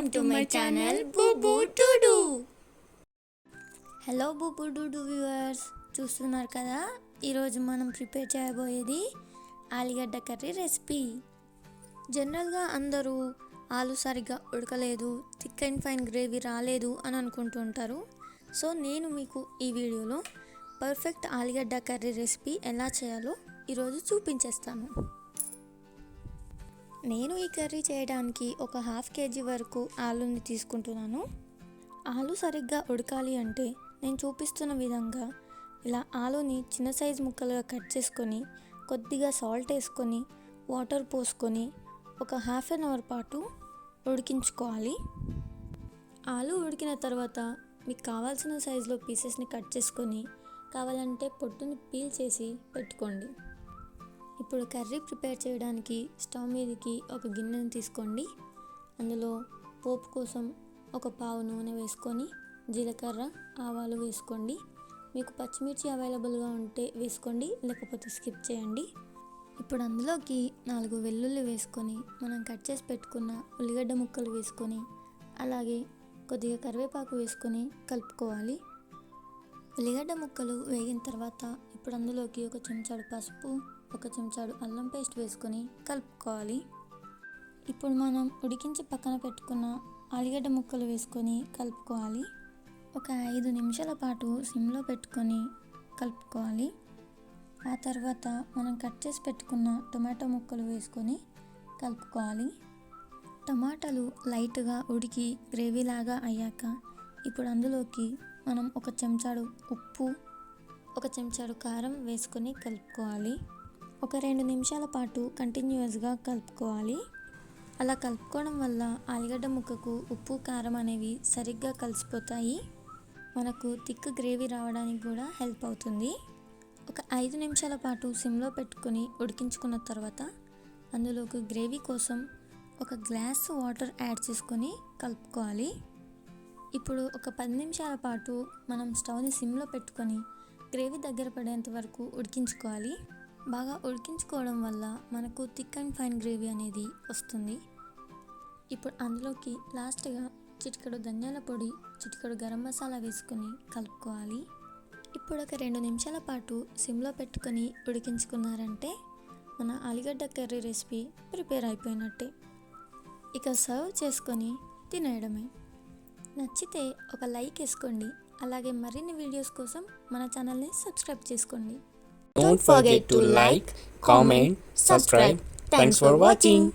Welcome to my channel బూబూ డూడు hello బూబూ డూడు వ్యూవర్స్ చూస్తున్నారు కదా? ఈరోజు మనం ప్రిపేర్ చేయబోయేది ఆలుగడ్డ కర్రీ రెసిపీ. జనరల్గా అందరూ ఆలు సరిగ్గా ఉడకలేదు థిక్ అండ్ ఫైన్ గ్రేవీ రాలేదు అని అనుకుంటుంటారు. సో నేను మీకు ఈ వీడియోలో పర్ఫెక్ట్ ఆలుగడ్డ కర్రీ రెసిపీ ఎలా చేయాలో ఈరోజు చూపించేస్తాను. నేను ఈ కర్రీ చేయడానికి ఒక హాఫ్ కేజీ వరకు ఆలుని తీసుకుంటున్నాను. ఆలు సరిగ్గా ఉడకాలి అంటే నేను చూపిస్తున్న విధంగా ఇలా ఆలుని చిన్న సైజు ముక్కలుగా కట్ చేసుకొని కొద్దిగా సాల్ట్ వేసుకొని వాటర్ పోసుకొని ఒక హాఫ్ అన్ అవర్ పాటు ఉడికించుకోవాలి. ఆలు ఉడికిన తర్వాత మీకు కావాల్సిన సైజులో పీసెస్ని కట్ చేసుకొని కావాలంటే పొట్టుని పీల్ చేసి పెట్టుకోండి. ఇప్పుడు కర్రీ ప్రిపేర్ చేయడానికి స్టవ్ మీదకి ఒక గిన్నెను తీసుకోండి. అందులో పోపు కోసం ఒక పావు నూనె వేసుకొని జీలకర్ర ఆవాలు వేసుకోండి. మీకు పచ్చిమిర్చి అవైలబుల్గా ఉంటే వేసుకోండి లేకపోతే స్కిప్ చేయండి. ఇప్పుడు అందులోకి నాలుగు వెల్లుల్లి వేసుకొని మనం కట్ చేసి పెట్టుకున్న ఉల్లిగడ్డ ముక్కలు వేసుకొని అలాగే కొద్దిగా కరివేపాకు వేసుకొని కలుపుకోవాలి. ఉల్లిగడ్డ ముక్కలు వేగిన తర్వాత ఇప్పుడు అందులోకి ఒక చెంచాడు పసుపు ఒక చెంచాడు అల్లం పేస్ట్ వేసుకొని కలుపుకోవాలి. ఇప్పుడు మనం ఉడికించి పక్కన పెట్టుకున్న ఆలుగడ్డ ముక్కలు వేసుకొని కలుపుకోవాలి. ఒక ఐదు నిమిషాల పాటు సిమ్లో పెట్టుకొని కలుపుకోవాలి. ఆ తర్వాత మనం కట్ చేసి పెట్టుకున్న టొమాటో ముక్కలు వేసుకొని కలుపుకోవాలి. టమాటాలు లైట్గా ఉడికి గ్రేవీలాగా అయ్యాక ఇప్పుడు అందులోకి మనం ఒక చెంచాడు ఉప్పు ఒక చెంచాడు కారం వేసుకొని కలుపుకోవాలి. ఒక రెండు నిమిషాల పాటు కంటిన్యూస్గా కలుపుకోవాలి. అలా కలుపుకోవడం వల్ల ఆలుగడ్డ ముక్కకు ఉప్పు కారం అనేవి సరిగ్గా కలిసిపోతాయి. మనకు థిక్ గ్రేవీ రావడానికి కూడా హెల్ప్ అవుతుంది. ఒక ఐదు నిమిషాల పాటు సిమ్లో పెట్టుకొని ఉడికించుకున్న తర్వాత అందులోకి గ్రేవీ కోసం ఒక గ్లాస్ వాటర్ యాడ్ చేసుకొని కలుపుకోవాలి. ఇప్పుడు ఒక పది నిమిషాల పాటు మనం స్టవ్ని సిమ్లో పెట్టుకొని గ్రేవీ దగ్గర పడేంత వరకు ఉడికించుకోవాలి. బాగా ఉడికించుకోవడం వల్ల మనకు థిక్ అండ్ ఫైన్ గ్రేవీ అనేది వస్తుంది. ఇప్పుడు అందులోకి లాస్ట్గా చిటికెడు ధనియాల పొడి చిటికెడు గరం మసాలా వేసుకొని కలుపుకోవాలి. ఇప్పుడు ఒక రెండు నిమిషాల పాటు సిమ్లో పెట్టుకొని ఉడికించుకున్నారంటే మన ఆలుగడ్డ కర్రీ రెసిపీ ప్రిపేర్ అయిపోయినట్టే. ఇక సర్వ్ చేసుకొని తినేయడమే. నచ్చితే ఒక లైక్ వేసుకోండి. అలాగే మరిన్ని వీడియోస్ కోసం మన ఛానల్ని సబ్స్క్రైబ్ చేసుకోండి. Don't forget to like comment subscribe thanks for watching